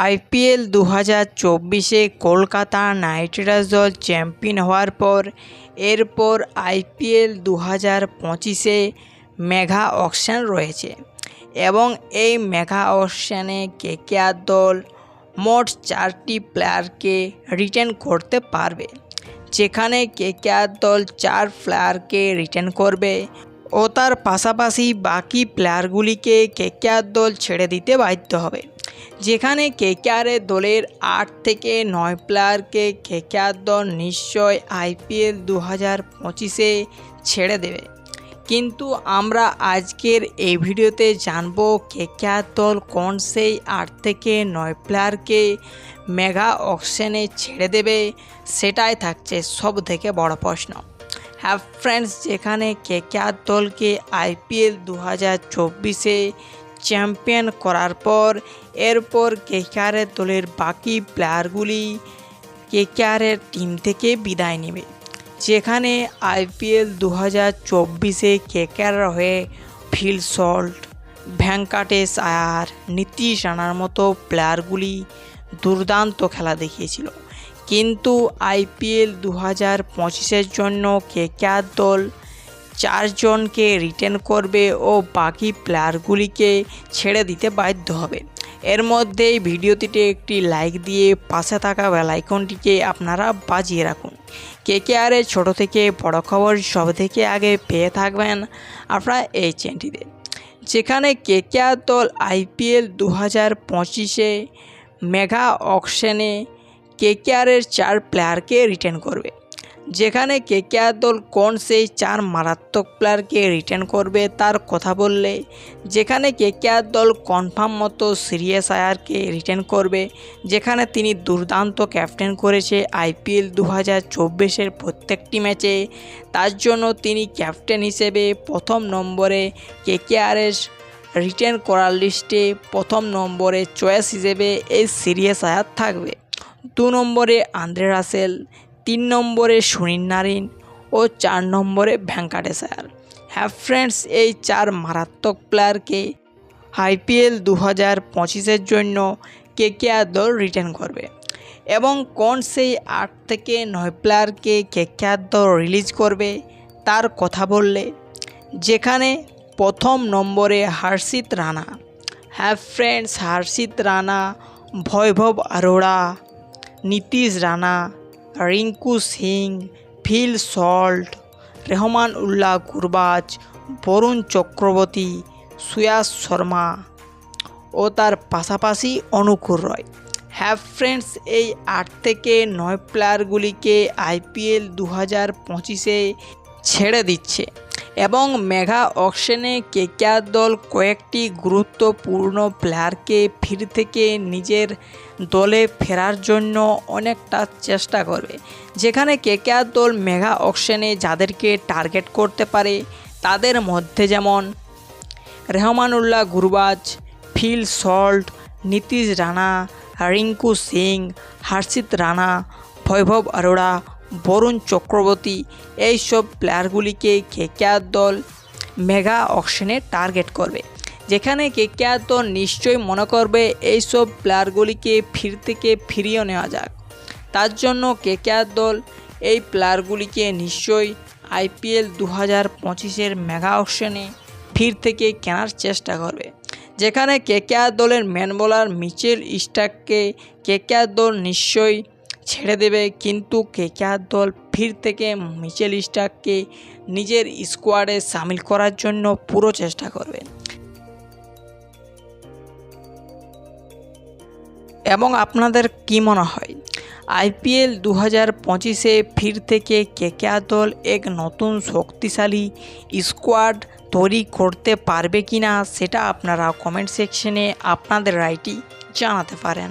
IPL দু হাজার চব্বিশে কলকাতা নাইট রাইডার্স দল চ্যাম্পিয়ন হওয়ার পর, এরপর আইপিএল দু হাজার পঁচিশে মেঘা অকশন রয়েছে এবং এই মেগা অকশনে কেকেআর দল মোট চারটি প্লেয়ারকে রিটেন করতে পারবে, যেখানে কেকেআর দল চার প্লেয়ারকে রিটেন করবে ও তার পাশাপাশি বাকি প্লেয়ারগুলিকে কেকেআর দল ছেড়ে দিতে বাধ্য হবে। যেখানে কেকেআরের দলের আট থেকে নয় প্লেয়ারকে কেকেআর দল নিশ্চয় আইপিএল দু হাজার পঁচিশে ছেড়ে দেবে। কিন্তু আমরা আজকের এই ভিডিওতে জানব কেকেআর দল কোন সেই আট থেকে নয় প্লেয়ারকে মেগা অকশনে ছেড়ে দেবে, সেটাই থাকছে সব থেকে বড় প্রশ্ন। হ্যাঁ ফ্রেন্ডস যেখানে কেকেআর দলকে আইপিএল দু হাজার চব্বিশে চ্যাম্পিয়ন করার পর, এরপর কেকেআরের দলের বাকি প্লেয়ারগুলি কেকেআরের টিম থেকে বিদায় নেবে। যেখানে আইপিএল দু হাজার চব্বিশে কেকেআর হয়ে ফিল সল্ট ভ্যাঙ্কাটেশ আয়ার, নীতিশ রানার মতো প্লেয়ারগুলি দুর্দান্ত খেলা দেখিয়েছিল। কিন্তু আইপিএল দু হাজার পঁচিশের জন্য কেকেআর দল চারজনকে রিটেন করবে ও বাকি প্লেয়ারগুলিকে ছেড়ে দিতে বাধ্য হবে। এর মধ্যেই ভিডিওটিতে একটি লাইক দিয়ে পাশে থাকা বেলাইকনটিকে আপনারা বাজিয়ে রাখুন। কে কে কেকেআরের ছোট থেকে বড় খবর সব থেকে আগে পেয়ে থাকবেন আপনারা এই চ্যানেলটিতে যেখানে কে কেকেআর দল আইপিএল দু হাজার পঁচিশে মেগা অকশনে কেকেআরের চার প্লেয়ারকে রিটেন করবে। যেখানে কেকেআর দল কোন সেই চার মারাত্মক প্লেয়ারকে রিটার্ন করবে তার কথা বললে, যেখানে কেকেআর দল কনফার্ম মতো সিরিয়াস আয়ারকে রিটার্ন করবে, যেখানে তিনি দুর্দান্ত ক্যাপ্টেন করেছে আইপিএল দু হাজার চব্বিশের প্রত্যেকটি ম্যাচে তার জন্য তিনি ক্যাপ্টেন হিসেবে প্রথম নম্বরে কেকেআরের রিটার্ন করার লিস্টে প্রথম নম্বরে চয়েস হিসেবে এই সিরিয়াস আয়ার থাকবে। দু নম্বরে আন্দ্রে রাসেল তিন নম্বরে সুনীল নারিন ও চার নম্বরে ভেঙ্কাটেশ আয়ার হ্যাঁ ফ্রেন্ডস এই চার মারাত্মক প্লেয়ারকে আইপিএল দু হাজার পঁচিশের জন্য কেকেআর দল রিটার্ন করবে? এবং কোন সেই আট থেকে নয় প্লেয়ারকে কেকেআর দল রিলিজ করবে? তার কথা বললে, যেখানে প্রথম নম্বরে হর্ষিত রানা। হ্যাঁ friends Harshit Rana Vaibhav Arora, Nitish Rana Rinku Singh, Phil Salt, Rahmanullah Gurbaz, Varun Chakravarthy, Suyash Sharma ও তার পাশাপাশি অনুকূল রয়। হ্যাভ ফ্রেন্ডস, এই আট থেকে নয় প্লেয়ারগুলিকে আইপিএল দু হাজার পঁচিশে ছেড়ে দিচ্ছে। এবং মেগা অকশনে কেকেআর দল কয়েকটি গুরুত্বপূর্ণ প্লেয়ারকে ফির থেকে নিজের দলে ফেরার জন্য অনেকটা চেষ্টা করবে। যেখানে কেকেআর দল মেঘা অকশনে যাদেরকে টার্গেট করতে পারে, তাদের মধ্যে যেমন রেহমানুল্লাহ গুরবাজ, ফিল সল্ট, নীতিশ রানা, রিঙ্কু সিং, হর্ষিত রানা, বৈভব অরোড়া বরুণ চক্রবর্তী এইসব প্লেয়ারগুলিকে কেকেআর দল মেগা অকশনে টার্গেট করবে, যেখানে কেকেআর দল নিশ্চয়ই মনে করবে এইসব প্লেয়ারগুলিকে ফির থেকে ফিরিয়ে নেওয়া যাক। তার জন্য কেকেআর দল এই প্লেয়ারগুলিকে নিশ্চয়ই আইপিএল দু হাজার পঁচিশের মেগা অকশনে ফির থেকে কেনার চেষ্টা করবে, যেখানে কেকেআর দলের ম্যান বোলার মিচেল স্টাককে কেকেআর দল নিশ্চয়ই ছেড়ে দেবে, কিন্তু কেকেআর দল ফির থেকে মিচেল স্টাককে নিজের স্কোয়াডে সামিল করার জন্য পুরো চেষ্টা করবে। এবং আপনাদের কি মনে হয়, আইপিএল দু হাজার পঁচিশে ফির থেকে কেকেআর দল এক নতুন শক্তিশালী স্কোয়াড তৈরি করতে পারবে কি না সেটা আপনারা কমেন্ট সেকশনে আপনাদের রায়টি জানাতে পারেন।